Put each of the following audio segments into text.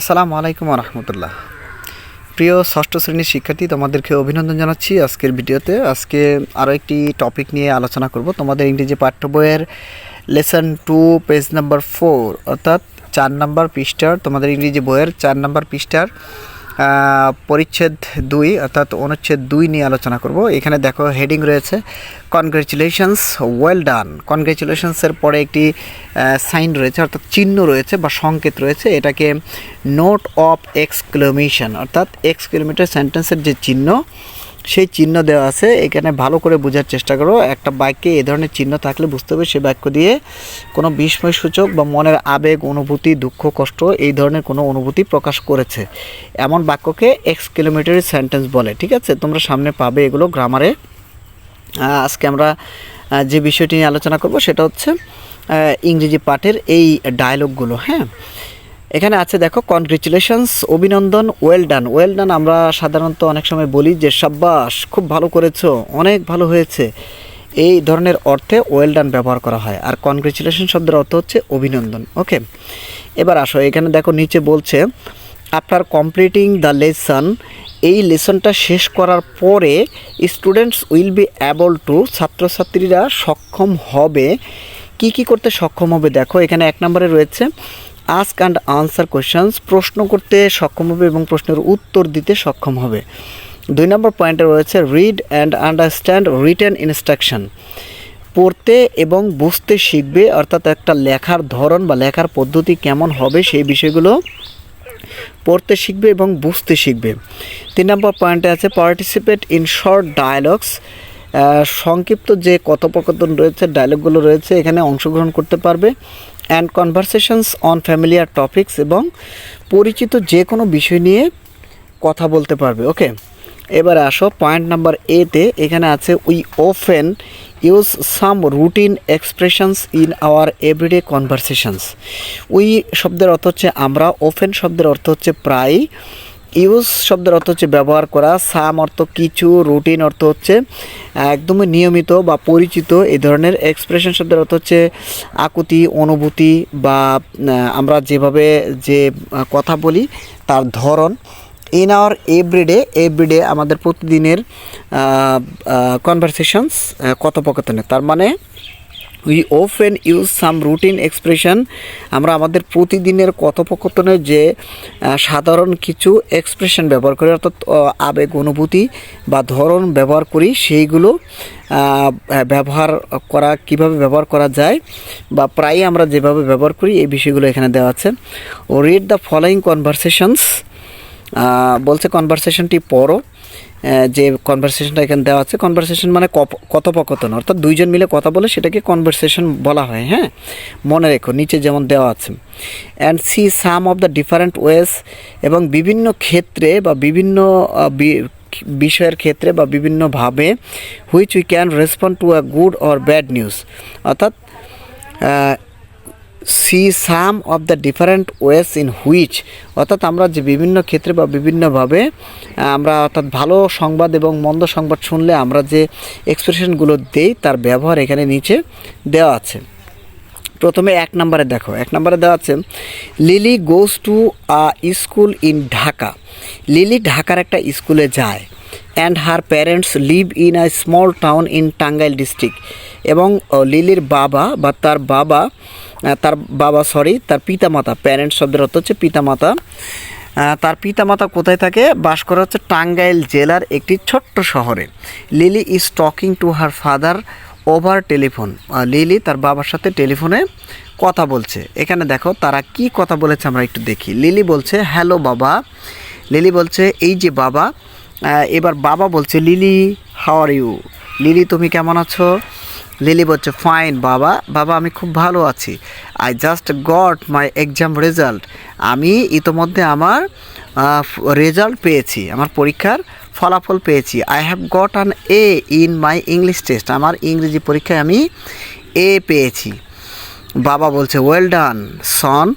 আসসালামু আলাইকুম রহমতুল্লাহ প্রিয় ষষ্ঠ শ্রেণির শিক্ষার্থী, তোমাদেরকে অভিনন্দন জানাচ্ছি আজকের ভিডিওতে। আজকে আরও একটি টপিক নিয়ে আলোচনা করব। তোমাদের ইংরেজি পাঠ্য বইয়ের lesson two page number four অর্থাৎ চার নাম্বার পৃষ্ঠার, তোমাদের ইংরেজি বইয়ের চার নাম্বার পৃষ্ঠার পরিচ্ছেদ দুই অর্থাৎ অনুচ্ছেদ দুই নিয়ে আলোচনা করব। এখানে দেখো হেডিং রয়েছে কনগ্রেচুলেশনস ওয়েল ডান কনগ্রেচুলেশনসের পরে একটি সাইন রয়েছে, অর্থাৎ চিহ্ন রয়েছে বা সংকেত রয়েছে। এটাকে নোট অফ এক্সক্লেমেশন অর্থাৎ এক্সক্লেমেটর সেন্টেন্সের যে চিহ্ন সেই চিহ্ন দেওয়া আছে, এখানে ভালো করে বোঝার চেষ্টা করো। একটা বাক্যে এ ধরনের চিহ্ন থাকলে বুঝতে হবে সেই বাক্য দিয়ে কোনো বিস্ময় সূচক বা মনের আবেগ, অনুভূতি, দুঃখ, কষ্ট এই ধরনের কোনো অনুভূতি প্রকাশ করেছে। এমন বাক্যকে এক্সক্লেমেটরি সেন্টেন্স বলে, ঠিক আছে? তোমরা সামনে পাবে এগুলো গ্রামারে আজকে আমরা যে বিষয়টি নিয়ে আলোচনা করব সেটা হচ্ছে ইংরেজি পাঠের এই ডায়লগগুলো হ্যাঁ? এখানে আছে, দেখো কনগ্রেচুলেশনস অভিনন্দন ওয়েল ডান ওয়েল ডান আমরা সাধারণত অনেক সময় বলি যে, সাব্বাস, খুব ভালো করেছ, অনেক ভালো হয়েছে। এই ধরনের অর্থে ওয়েল ডান ব্যবহার করা হয়। আর কনগ্রেচুলেশন শব্দের অর্থ হচ্ছে অভিনন্দন ওকে এবার আসো, এখানে দেখো, নিচে বলছে আফটার কমপ্লিটিং দ্য লেসন এই লেসনটা শেষ করার পরে students will be able to ছাত্রছাত্রীরা সক্ষম হবে। কি কি করতে সক্ষম হবে? দেখো, এখানে এক নম্বরে রয়েছে আস্ক অ্যান্ড আনসার কোয়েশ্চেন্স প্রশ্ন করতে সক্ষম হবে এবং প্রশ্নের উত্তর দিতে সক্ষম হবে। দুই নম্বর পয়েন্টে রয়েছে read and understand written instruction পড়তে এবং বুঝতে শিখবে, অর্থাৎ একটা লেখার ধরন বা লেখার পদ্ধতি কেমন হবে সেই বিষয়গুলো পড়তে শিখবে এবং বুঝতে শিখবে। তিন নম্বর পয়েন্টে আছে পার্টিসিপেট ইন শর্ট ডায়ালগস সংক্ষিপ্ত যে কথোপকথন রয়েছে ডায়লগগুলো রয়েছে, এখানে অংশগ্রহণ করতে পারবে। And conversations on familiar topics এবং পরিচিত যে কোনো বিষয় নিয়ে কথা বলতে পারবে ওকে এবারে আসো পয়েন্ট নাম্বার এতে এখানে আছে we often use some routine expressions in our everyday conversations we শব্দের অর্থ হচ্ছে আমরা ওফেন শব্দের অর্থ হচ্ছে প্রায় ইউজ শব্দের অর্থ হচ্ছে ব্যবহার করা, সাম অর্থ কিছু, রুটিন অর্থ হচ্ছে একদমই নিয়মিত বা পরিচিত এই ধরনের এক্সপ্রেশন শব্দের অর্থ হচ্ছে আকুতি, অনুভূতি বা আমরা যেভাবে যে কথা বলি তার ধরন। ইন আওয়ার এভরিডে এভরিডে আমাদের প্রতিদিনের কনভারসেশনস কথোপকথনে। তার মানে we often use some routine expression আমরা আমাদের প্রতিদিনের কথোপকথনে যে সাধারণ কিছু এক্সপ্রেশন ব্যবহার করি, অর্থাৎ আবেগ, অনুভূতি বা ধরন ব্যবহার করি, সেইগুলো ব্যবহার করা, কীভাবে ব্যবহার করা যায় বা প্রায়ই আমরা যেভাবে ব্যবহার করি, এই বিষয়গুলো এখানে দেওয়া আছে। ও রিড দ্য ফলোয়িং কনভারসেশনস বলছে কনভারসেশনটি পড়ো। যে কনভারসেশনটা এখানে দেওয়া আছে কনভারসেশন মানে কথোপকথন, অর্থাৎ দুইজন মিলে কথা বলে সেটাকে কনভারসেশন বলা হয় হ্যাঁ? মনে রেখো, নিচে যেমন দেওয়া আছে। And see some of the different ways এবং বিভিন্ন ক্ষেত্রে বা বিভিন্ন বিষয়ের ক্ষেত্রে বা বিভিন্নভাবে which we can respond to a good or bad news অর্থাৎ see some of the different ways in which অর্থাৎ আমরা যে বিভিন্ন ক্ষেত্রে বা বিভিন্নভাবে আমরা অর্থাৎ ভালো সংবাদ এবং মন্দ সংবাদ শুনলে আমরা যে এক্সপ্রেশনগুলো দেই, তার ব্যবহার এখানে নিচে দেওয়া আছে। প্রথমে এক নম্বরে দেখো, এক নম্বরে দেওয়া আছে Lily goes to a school in Dhaka Lily ঢাকার একটা স্কুলে যায়। And her parents live in a small town in Tangail district এবং লিলির বাবা বা তার বাবা তার বাবা সরি তার পিতামাতা প্যারেন্টস শব্দের অর্থ হচ্ছে পিতামাতা আহ, তার পিতামাতা কোথায় থাকে? বাস করা হচ্ছে টাঙ্গাইল জেলার একটি ছোট্ট শহরে। Lily is talking to her father over telephone Lily তার বাবার সাথে টেলিফোনে কথা বলছে। এখানে দেখো তারা কি কথা বলেছে আমরা একটু দেখি। লিলি বলছে হ্যালো বাবা লিলি বলছে এই যে বাবা এবার বাবা বলছে, Lily how are you Lily, তুমি কেমন আছো? লিলি বলছে ফাইন বাবা। বাবা, আমি খুব ভালো আছি। I just got my exam result আমি ইতোমধ্যে আমার রেজাল্ট পেয়েছি। আমার পরীক্ষার ফলাফল পেয়েছি। I have got an A in my English test আমার ইংরেজি পরীক্ষায় আমি এ পেয়েছি। বাবা বলছে ওয়েল ডান সন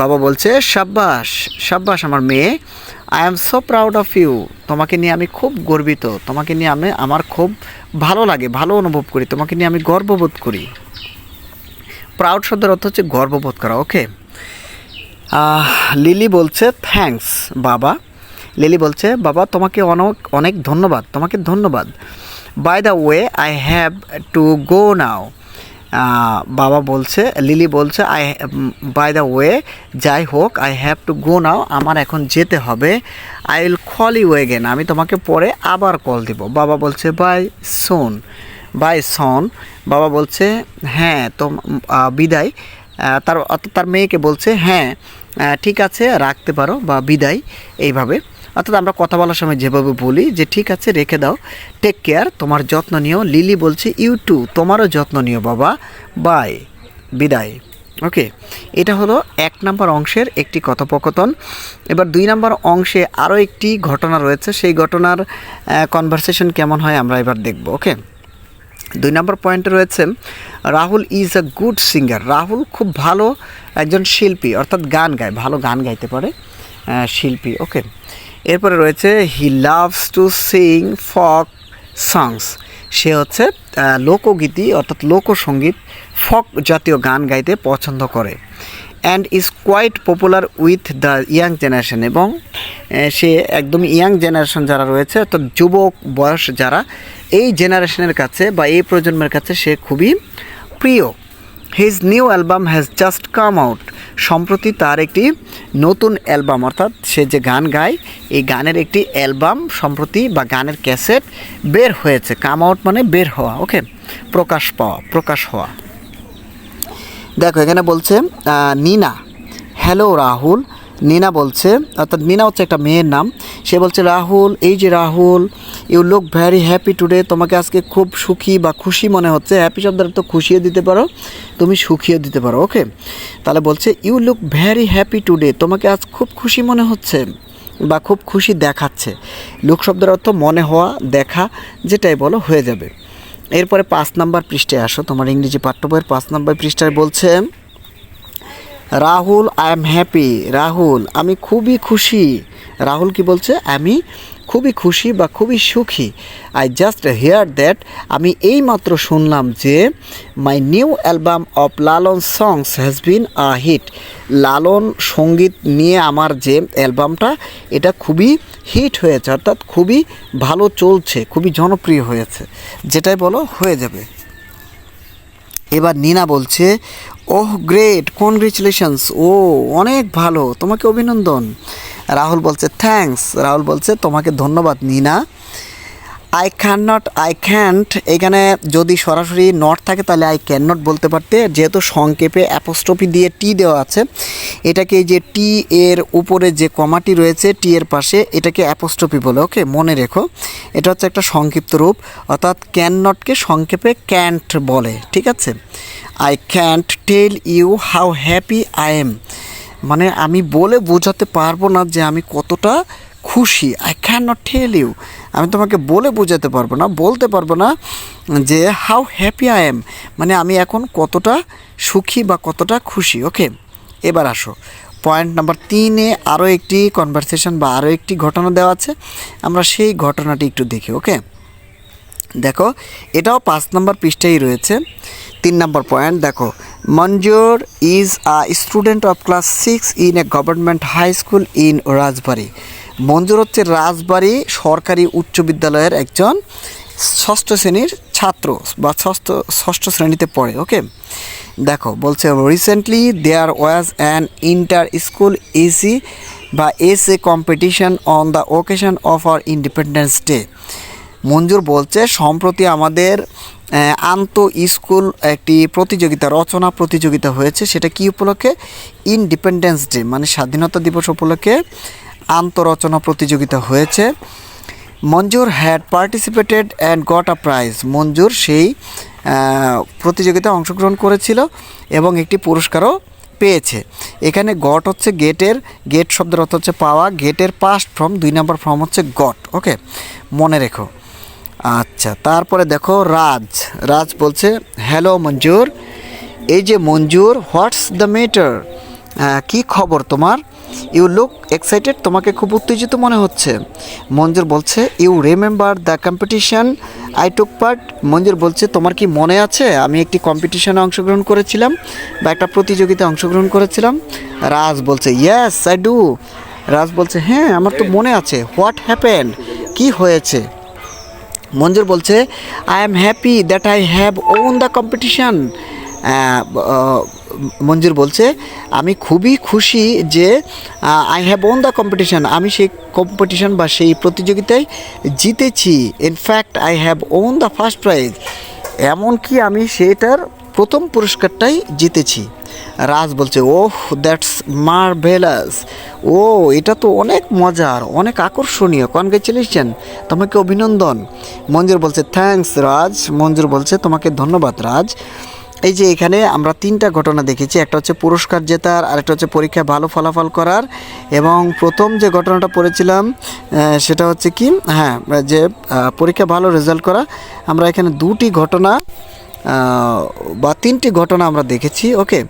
বাবা বলছে, সাব্বাস সাব্বাস, আমার মেয়ে। I am so proud of you তোমাকে নিয়ে আমি খুব গর্বিত। তোমাকে নিয়ে আমি, আমার খুব ভালো লাগে, ভালো অনুভব করি। তোমাকে নিয়ে আমি গর্ববোধ করি। প্রাউড শব্দের অর্থ হচ্ছে গর্ববোধ করা ওকে লিলি বলছে থ্যাঙ্কস বাবা। লিলি বলছে, বাবা, তোমাকে অনেক অনেক ধন্যবাদ, তোমাকে ধন্যবাদ। By the way I have to go now বাবা বলছে, লিলি বলছে আই বাই দ্য ওয়ে যাই হোক I have to go now আমার এখন যেতে হবে। I will call you again আমি তোমাকে পরে আবার কল দিব। বাবা বলছে বাই সোন বাই সন বাবা বলছে হ্যাঁ তো বিদায়। তার তার মেয়েকে বলছে হ্যাঁ ঠিক আছে, রাখতে পারো বা বিদায়। এইভাবে। অর্থাৎ আমরা কথা বলার সময় যেভাবে বলি যে, ঠিক আছে, রেখে দাও টেক কেয়ার তোমার যত্ন নিও। লিলি বলছে ইউ টু তোমারও যত্ন নিও, বাবা। বাই বিদায়। ওকে এটা হলো এক নম্বর অংশের একটি কথোপকথন। এবার দুই নম্বর অংশে আরও একটি ঘটনা রয়েছে, সেই ঘটনার কনভারসেশন কেমন হয় আমরা এবার দেখব ওকে দুই নম্বর পয়েন্টে রয়েছে Rahul is a good singer Rahul খুব ভালো একজন শিল্পী, অর্থাৎ গান গায়, ভালো গান গাইতে পারে শিল্পী ওকে এরপরে রয়েছে হি লাভস টু সিং ফক সংস সে হচ্ছে লোকগীতি, অর্থাৎ লোকসঙ্গীত ফক জাতীয় গান গাইতে পছন্দ করে। And is quite popular with the young generation এবং সে একদম ইয়াং জেনারেশন যারা রয়েছে, অর্থাৎ যুবক বয়স যারা, এই জেনারেশনের কাছে বা এই প্রজন্মের কাছে সে খুবই প্রিয়। His new album has just come out সম্প্রতি তার একটি নতুন অ্যালবাম অর্থাৎ সে যে গান গায়, এই গানের একটি অ্যালবাম সম্প্রতি বা গানের ক্যাসেট বের হয়েছে। কাম আউট মানে বের হওয়া ওকে প্রকাশ পাওয়া, প্রকাশ হওয়া। দেখো, এখানে বলছে নিনা হ্যালো রাহুল নিনা বলছে, অর্থাৎ নিনা হচ্ছে একটা মেয়ের নাম। সে বলছে, রাহুল, এই যে Rahul you look very happy today তোমাকে আজকে খুব সুখী বা খুশি মনে হচ্ছে। হ্যাপি শব্দটা তো খুশিও দিতে পারো, তুমি সুখীও দিতে পারো ওকে তাহলে বলছে you look very happy today তোমাকে আজ খুব খুশি মনে হচ্ছে বা খুব খুশি দেখাচ্ছে। লুক শব্দের অর্থ মনে হওয়া, দেখা, যেটাই বলো, হয়ে যাবে। এরপরে পাঁচ নাম্বার পৃষ্ঠায় আসো, তোমার ইংরেজি পাঠ্য বইয়ের পাঁচ নাম্বার পৃষ্ঠায় বলছে Rahul I am happy Rahul, আমি খুবই খুশি। রাহুল কি বলছে? আমি খুবই খুশি বা খুবই সুখী। আই জাস্ট হেয়ার দ্যাট আমি এইমাত্র শুনলাম যে my new album of Lalon songs has been a hit Lalon সংগীত নিয়ে আমার যে অ্যালবামটা এটা খুবই হিট হয়েছে। অর্থাৎ খুবই ভালো চলছে, খুবই জনপ্রিয় হয়েছে। যেটাই বলো, হয়ে যাবে। এবার নিনা বলছে, ওহ গ্রেট কনগ্রেচুলেশনস ও, অনেক ভালো, তোমাকে অভিনন্দন। রাহুল বলছে থ্যাঙ্কস রাহুল বলছে, তোমাকে ধন্যবাদ, Nina. I can not I can't এখানে যদি সরাসরি নট থাকে, তাহলে আই ক্যান নট বলতে পারতে। যেহেতু সংক্ষেপে অ্যাপোস্ট্রফি দিয়ে টি দেওয়া আছে, এটাকে যে টি এর উপরে যে কমাটি রয়েছে টি এর পাশে, এটাকে অ্যাপোস্ট্রফি বলে ওকে মনে রেখো। এটা হচ্ছে একটা সংক্ষিপ্ত রূপ, অর্থাৎ ক্যান নটকে সংক্ষেপে ক্যান্ট বলে, ঠিক আছে? I can't tell you how happy I am মানে আমি বলে বোঝাতে পারব না যে আমি কতটা খুশি। I can not tell you আমি তোমাকে বলে বোঝাতে পারব না, বলতে পারব না যে হাউ হ্যাপি আই এম মানে আমি এখন কতটা সুখী বা কতটা খুশি ওকে এবার আসো। পয়েন্ট নাম্বার তিনে আরও একটি কনভারসেশন বা আরও একটি ঘটনা দেওয়া আছে। আমরা সেই ঘটনাটি একটু দেখি ওকে দেখো, এটাও পাঁচ নম্বর পৃষ্ঠায় রয়েছে। তিন নম্বর পয়েন্ট, দেখো, Manjur is a student of class six in a government high school in Rajbari Manjur হচ্ছে রাজবাড়ি সরকারি উচ্চ বিদ্যালয়ের একজন ষষ্ঠ শ্রেণির ছাত্র বা ষষ্ঠ ষষ্ঠ শ্রেণীতে পড়ে, ওকে? দেখো, বলছে recently there was an inter school essay বা essay competition on the occasion of our independence day Manjur বলছে, সম্প্রতি আমাদের আন্ত স্কুল একটি প্রতিযোগিতা, রচনা প্রতিযোগিতা হয়েছে, সেটা কি উপলক্ষে? ইন্ডিপেন্ডেন্স ডে মানে স্বাধীনতা দিবস উপলক্ষে আন্তরচনা প্রতিযোগিতা হয়েছে। Manjur had participated and got a prize Manjur সেই প্রতিযোগিতায় অংশগ্রহণ করেছিল এবং একটি পুরস্কারও পেয়েছে। এখানে গট হচ্ছে গেটের গেট শব্দের অর্থ হচ্ছে পাওয়া গেটের পাস্ট ফর্ম দুই নম্বর ফর্ম হচ্ছে গট ওকে মনে রেখো। আচ্ছা তারপরে দেখো রাজ। রাজ বলছে হ্যালো মঞ্জুর। এই যে মঞ্জুর হোয়াটস দ্য মেটার কি খবর তোমার? ইউ লুক এক্সাইটেড, তোমাকে খুব উত্তেজিত মনে হচ্ছে। মঞ্জুর বলছে, you remember the competition, I took part. Manjur বলছে, তোমার কি মনে আছে? আমি একটি কম্পিটিশনে অংশগ্রহণ করেছিলাম বা একটা প্রতিযোগিতায় অংশগ্রহণ করেছিলাম? রাজ বলছে ইয়াস আই ডু রাজ বলছে হ্যাঁ আমার তো মনে আছে। হোয়াট হ্যাপেন কি হয়েছে? মঞ্জুর বলছে I am happy that I have won the competition Manjur বলছে, আমি খুবই খুশি যে I have won the competition আমি সেই কম্পিটিশান বা সেই প্রতিযোগিতায় জিতেছি। In fact I have won the first prize এমনকি আমি সেটার প্রথম পুরস্কারটাই জিতেছি। রাজ বলছে, ওহ দ্যাটস মার্ভেলাস ও, এটা তো অনেক মজার, অনেক আকর্ষণীয়। কনগ্রেচুলেশন তোমাকে অভিনন্দন। মঞ্জুর বলছে থ্যাঙ্কস রাজ। মঞ্জুর বলছে, তোমাকে ধন্যবাদ, রাজ। এই যে এখানে আমরা তিনটা ঘটনা দেখেছি, একটা হচ্ছে পুরস্কার জেতার, আরেকটা হচ্ছে পরীক্ষায় ভালো ফলাফল করার এবং প্রথম যে ঘটনাটা পড়েছিলাম সেটা হচ্ছে কি? হ্যাঁ যে পরীক্ষা ভালো রেজাল্ট করা। আমরা এখানে দুটি ঘটনা বা তিনটি ঘটনা আমরা দেখেছি, ওকে?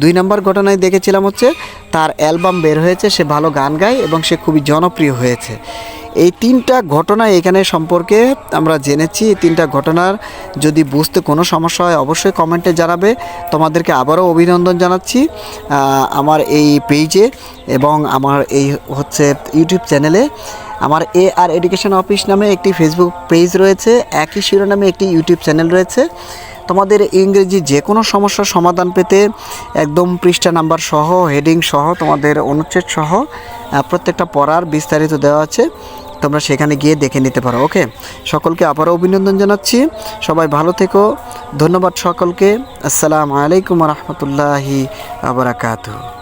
দুই নম্বর ঘটনায় দেখেছিলাম হচ্ছে, তার অ্যালবাম বের হয়েছে, সে ভালো গান গায় এবং সে খুবই জনপ্রিয় হয়েছে। এই তিনটা ঘটনা এখানে সম্পর্কে আমরা জেনেছি। এই তিনটা ঘটনার যদি বুঝতে কোনো সমস্যা হয়, অবশ্যই কমেন্টে জানাবে। তোমাদেরকে আবারও অভিনন্দন জানাচ্ছি আমার এই পেজে এবং আমার এই হচ্ছে ইউটিউব চ্যানেলে। আমার এ আর এডুকেশন অফিস নামে একটি ফেসবুক পেজ রয়েছে, একই শিরোনামে একটি ইউটিউব চ্যানেল রয়েছে। তোমাদের ইংরেজি যে কোনো সমস্যার সমাধান পেতে একদম পৃষ্ঠা নাম্বার সহ, হেডিং সহ, তোমাদের অনুচ্ছেদ সহ প্রত্যেকটা পড়ার বিস্তারিত দেওয়া আছে। তোমরা সেখানে গিয়ে দেখে নিতে পারো, ওকে? সকলকে আবারও অভিনন্দন জানাচ্ছি। সবাই ভালো থেকো। ধন্যবাদ সকলকে। আসসালামু আলাইকুম রহমতুল্লাহি আবরাকাতু